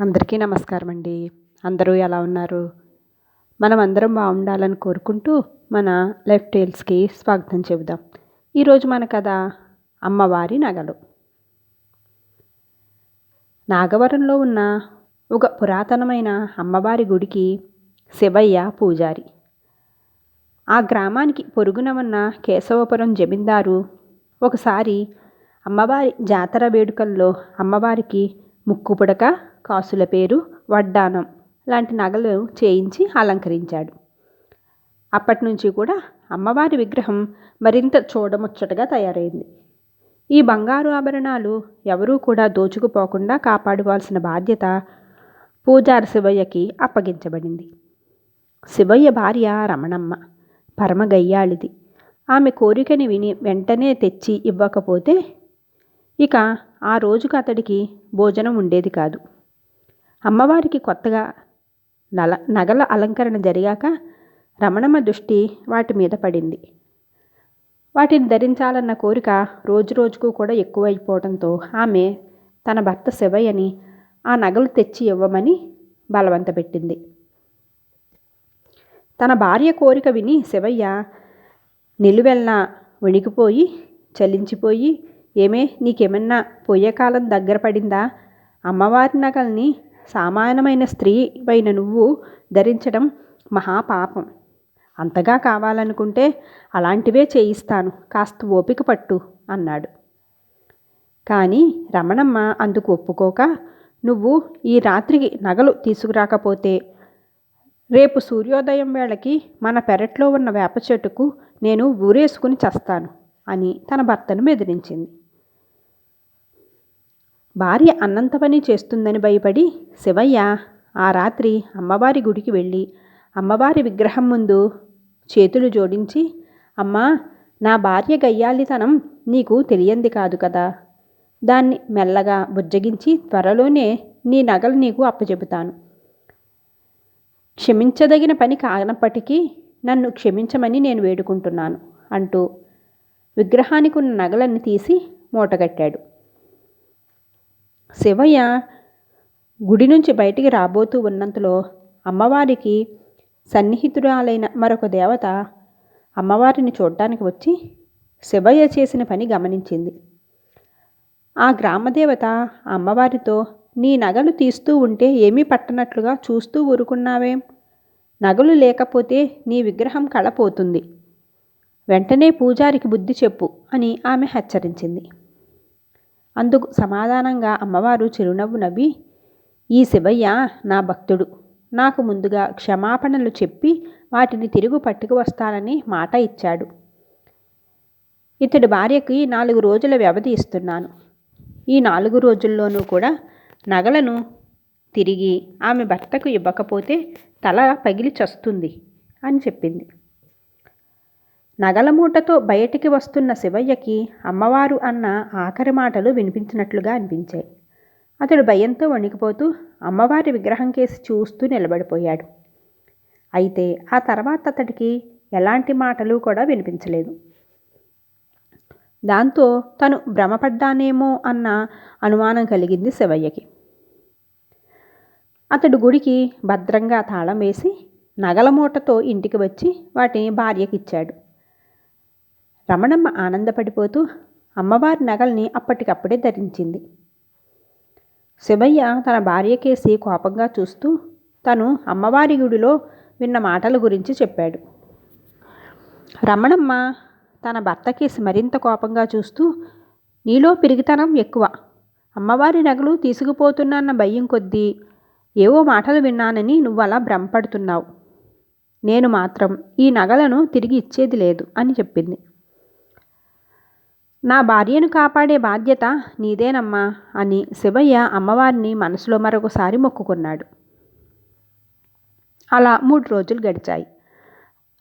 అందరికీ నమస్కారం అండి అందరూ ఎలా ఉన్నారు? మనం అందరం బాగుండాలని కోరుకుంటూ మన లైఫ్ టైల్స్కి స్వాగతం చెబుదాం. ఈరోజు మన కథ అమ్మవారి నగలు. నాగవరంలో ఉన్న ఒక పురాతనమైన అమ్మవారి గుడికి శివయ్య పూజారి. ఆ గ్రామానికి పొరుగున ఉన్న కేశవపురం జమీందారు ఒకసారి అమ్మవారి జాతర వేడుకల్లో అమ్మవారికి ముక్కుపుడక కాసుల పేరు వడ్డానం. లాంటి నగలు చేయించి అలంకరించాడు. అప్పటి నుంచి కూడా అమ్మవారి విగ్రహం మరింత చూడముచ్చటగా తయారైంది. ఈ బంగారు ఆభరణాలు ఎవరూ కూడా దోచుకుపోకుండా కాపాడుకోవాల్సిన బాధ్యత పూజారి శివయ్యకి అప్పగించబడింది. శివయ్య భార్య రమణమ్మ పరమ గయ్యాళిది. ఆమె కోరికని విని వెంటనే తెచ్చి ఇవ్వకపోతే ఇక ఆ రోజుకు అతడికి భోజనం ఉండేది కాదు. అమ్మవారికి కొత్తగా నల నగల అలంకరణ జరిగాక రమణమ్మ దృష్టి వాటి మీద పడింది. వాటిని ధరించాలన్న కోరిక రోజు రోజుకు కూడా ఎక్కువైపోవడంతో ఆమె తన భర్త శివయ్యని ఆ నగలు తెచ్చి ఇవ్వమని బలవంత పెట్టింది. తన భార్య కోరిక విని శివయ్య నిలువెల్లా వణికిపోయి చలించిపోయి ఏమే నీకేమన్నా పోయే కాలం దగ్గర పడిందా? అమ్మవారి నగల్ని సామాన్యమైన స్త్రీ పైన నువ్వు ధరించడం మహాపాపం అంతగా కావాలనుకుంటే అలాంటివే చేయిస్తాను కాస్త ఓపిక పట్టు అన్నాడు. కానీ రమణమ్మ అందుకు ఒప్పుకోక నువ్వు ఈ రాత్రికి నగలు తీసుకురాకపోతే రేపు సూర్యోదయం వేళకి మన పెరట్లో ఉన్న వేప చెట్టుకు నేను ఊరేసుకుని చస్తాను అని తన భర్తను బెదిరించింది. భార్య అన్నంత పని చేస్తుందని భయపడి శివయ్య ఆ రాత్రి అమ్మవారి గుడికి వెళ్ళి అమ్మవారి విగ్రహం ముందు చేతులు జోడించి అమ్మా నా భార్య గయ్యాలితనం నీకు తెలియంది కాదు కదా. దాన్ని మెల్లగా బుజ్జగించి త్వరలోనే నీ నగలు నీకు అప్పచెబుతాను. క్షమించదగిన పని కానప్పటికీ నన్ను క్షమించమని నేను వేడుకుంటున్నాను అంటూ విగ్రహానికి ఉన్న నగలన్నీ తీసి మూటగట్టాడు. శివయ్య గుడి నుంచి బయటికి రాబోతూ ఉన్నంతలో అమ్మవారికి సన్నిహితురాలైన మరొక దేవత అమ్మవారిని చూడటానికి వచ్చి శివయ్య చేసిన పని గమనించింది. ఆ గ్రామదేవత అమ్మవారితో నీ నగలు తీస్తూ ఉంటే ఏమీ పట్టనట్లుగా చూస్తూ ఊరుకున్నావేం? నగలు లేకపోతే నీ విగ్రహం కళపోతుంది. వెంటనే పూజారికి బుద్ధి చెప్పు అని ఆమె హెచ్చరించింది. అందుకు సమాధానంగా అమ్మవారు చిరునవ్వు నవ్వి ఈ శివయ్య నా భక్తుడు. నాకు ముందుగా క్షమాపణలు చెప్పి వాటిని తిరుగు పట్టుకు వస్తానని మాట ఇచ్చాడు. ఇతడి భార్యకి నాలుగు రోజుల వ్యవధి ఇస్తున్నాను. ఈ నాలుగు రోజుల్లోనూ కూడా నగలను తిరిగి ఆమె భర్తకు ఇవ్వకపోతే తల పగిలి చస్తుంది అని చెప్పింది. నగల మూటతో బయటికి వస్తున్న శివయ్యకి అమ్మవారు అన్న ఆఖరి మాటలు వినిపించినట్లుగా అనిపించాయి. అతడు భయంతో వణికిపోతూ అమ్మవారి విగ్రహం కేసి చూస్తూ నిలబడిపోయాడు. అయితే ఆ తర్వాత అతడికి ఎలాంటి మాటలు కూడా వినిపించలేదు. దాంతో తను భ్రమపడ్డానేమో అన్న అనుమానం కలిగింది శివయ్యకి. అతడు గుడికి భద్రంగా తాళం వేసి నగల మూటతో ఇంటికి వచ్చి వాటిని భార్యకిచ్చాడు. రమణమ్మ ఆనందపడిపోతూ అమ్మవారి నగల్ని అప్పటికప్పుడే ధరించింది. శివయ్య తన భార్యకేసి కోపంగా చూస్తూ తను అమ్మవారి గుడిలో విన్న మాటల గురించి చెప్పాడు. రమణమ్మ తన భర్తకేసి మరింత కోపంగా చూస్తూ నీలో పిరిగితనం ఎక్కువ. అమ్మవారి నగలు తీసుకుపోతున్నాన్న భయం కొద్దీ ఏవో మాటలు విన్నానని నువ్వు అలా భ్రమపడుతున్నావు. నేను మాత్రం ఈ నగలను తిరిగి ఇచ్చేది లేదు అని చెప్పింది. నా భార్యను కాపాడే బాధ్యత నీదేనమ్మా అని శివయ్య అమ్మవారిని మనసులో మరొకసారి మొక్కుకున్నాడు. అలా మూడు రోజులు గడిచాయి.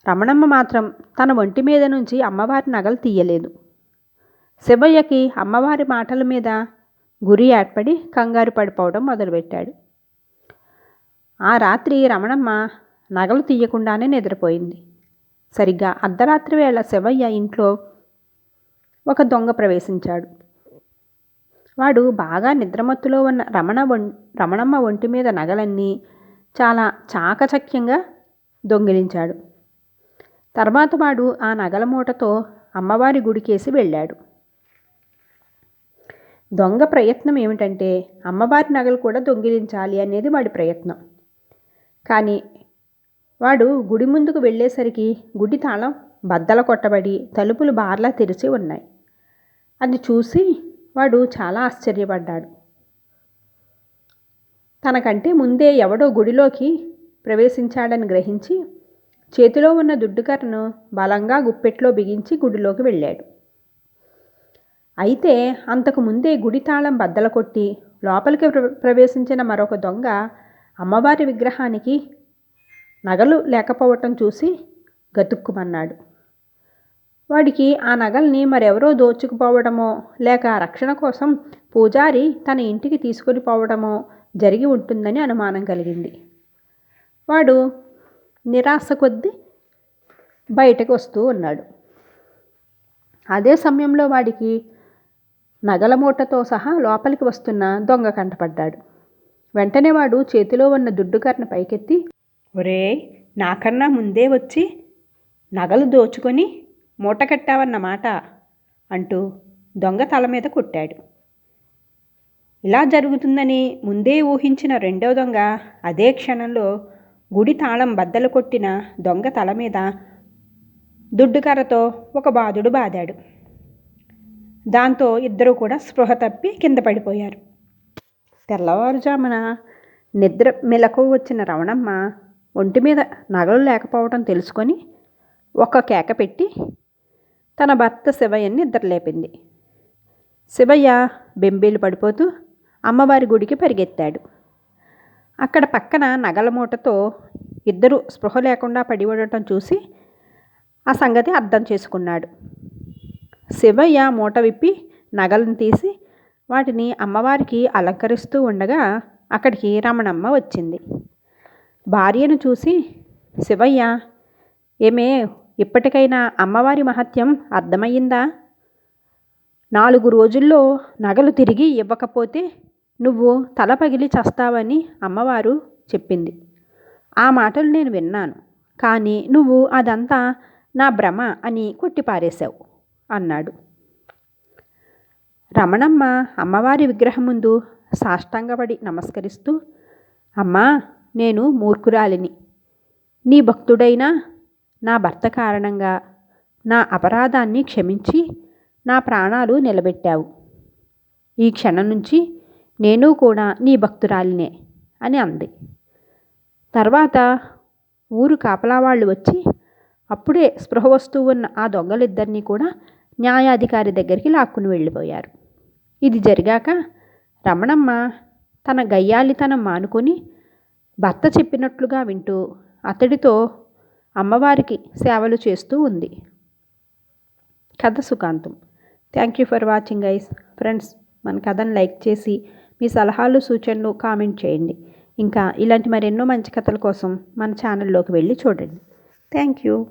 రమణమ్మ మాత్రం తన ఒంటి మీద నుంచి అమ్మవారి నగలు తీయలేదు. శివయ్యకి అమ్మవారి మాటల మీద గురి ఏర్పడి కంగారు పడిపోవడం మొదలుపెట్టాడు. ఆ రాత్రి రమణమ్మ నగలు తీయకుండానే నిద్రపోయింది. సరిగ్గా అర్ధరాత్రి వేళ శివయ్య ఇంట్లో ఒక దొంగ ప్రవేశించాడు. వాడు బాగా నిద్రమత్తులో ఉన్న రమణ రమణమ్మ ఒంటి మీద నగలన్నీ చాలా చాకచక్యంగా దొంగిలించాడు. తర్వాత వాడు ఆ నగల మూటతో అమ్మవారి గుడికేసి వెళ్ళాడు. దొంగ ప్రయత్నం ఏమిటంటే అమ్మవారి నగలు కూడా దొంగిలించాలి అనేది వాడి ప్రయత్నం. కానీ వాడు గుడి ముందుకు వెళ్ళేసరికి గుడి తాళం బద్దల కొట్టబడి తలుపులు బార్లా తెరిచి ఉన్నాయి. అది చూసి వాడు చాలా ఆశ్చర్యపడ్డాడు. తనకంటే ముందే ఎవడో గుడిలోకి ప్రవేశించాడని గ్రహించి చేతిలో ఉన్న దుడ్డుకర్రను బలంగా గుప్పెట్లో బిగించి గుడిలోకి వెళ్ళాడు. అయితే అంతకు ముందే గుడి తాళం బద్దల కొట్టి లోపలికి ప్రవేశించిన మరొక దొంగ అమ్మవారి విగ్రహానికి నగలు లేకపోవటం చూసి గతుక్కుమన్నాడు. వాడికి ఆ నగల్ని మరెవరో దోచుకుపోవడమో లేక రక్షణ కోసం పూజారి తన ఇంటికి తీసుకొని పోవడమో జరిగి ఉంటుందని అనుమానం కలిగింది. వాడు నిరాశ కొద్దీ బయటకు వస్తూ ఉన్నాడు. అదే సమయంలో వాడికి నగల మూటతో సహా లోపలికి వస్తున్న దొంగ కంటపడ్డాడు. వెంటనే వాడు చేతిలో ఉన్న దుడ్డుకర్ణ పైకెత్తి ఒరే నాకన్నా ముందే వచ్చి నగలు దోచుకొని మూట కట్టావన్నమాట అంటూ దొంగ తల మీద కొట్టాడు. ఇలా జరుగుతుందని ముందే ఊహించిన రెండో దొంగ అదే క్షణంలో గుడి తాళం బద్దలు కొట్టిన దొంగ తల మీద దుడ్డుకర్రతో ఒక బాధుడు బాదాడు. దాంతో ఇద్దరు కూడా స్పృహ తప్పి కింద పడిపోయారు. తెల్లవారుజామున నిద్ర మెలకు వచ్చిన రవణమ్మ ఒంటి మీద నగలు లేకపోవడం తెలుసుకొని ఒక కేక పెట్టి తన భర్త శివయ్యని నిద్రలేపింది. శివయ్య బెంబేలు పడిపోతూ అమ్మవారి గుడికి పరిగెత్తాడు. అక్కడ పక్కన నగల మూటతో ఇద్దరు స్పృహ లేకుండా పడి ఉండటం చూసి ఆ సంగతి అర్థం చేసుకున్నాడు. శివయ్య మూట విప్పి నగలను తీసి వాటిని అమ్మవారికి అలంకరిస్తూ ఉండగా అక్కడికి రమణమ్మ వచ్చింది. భార్యను చూసి శివయ్య ఏమే ఇప్పటికైనా అమ్మవారి మహత్యం అర్థమయ్యిందా? నాలుగు రోజుల్లో నగలు తిరిగి ఇవ్వకపోతే నువ్వు తల పగిలి చస్తావని అమ్మవారు చెప్పింది. ఆ మాటలు నేను విన్నాను. కానీ నువ్వు అదంతా నా భ్రమ అని కొట్టిపారేశావు అన్నాడు. రమణమ్మ అమ్మవారి విగ్రహం ముందు సాష్టాంగపడి నమస్కరిస్తూ అమ్మా నేను మూర్ఖురాలిని. నీ భక్తుడైనా నా భర్త కారణంగా నా అపరాధాన్ని క్షమించి నా ప్రాణాలు నిలబెట్టావు. ఈ క్షణం నుంచి నేను కూడా నీ భక్తురాలినే అని అంది. తర్వాత ఊరు కాపలా వాళ్ళు వచ్చి అప్పుడే స్పృహ వస్తూ ఉన్న ఆ దొంగలిద్దరినీ కూడా న్యాయాధికారి దగ్గరికి లాక్కుని వెళ్ళిపోయారు. ఇది జరిగాక రమణమ్మ తన గయ్యాలితనం మానుకొని భర్త చెప్పినట్లుగా వింటూ అతడితో అమ్మవారికి సేవలు చేస్తూ ఉంది. కథ సుఖాంతం. థ్యాంక్ యూ ఫర్ వాచింగ్ ఐస్ ఫ్రెండ్స్ మన కథను లైక్ చేసి మీ సలహాలు సూచనలు కామెంట్ చేయండి. ఇంకా ఇలాంటి మరెన్నో మంచి కథల కోసం మన ఛానల్లోకి వెళ్ళి చూడండి. Thank you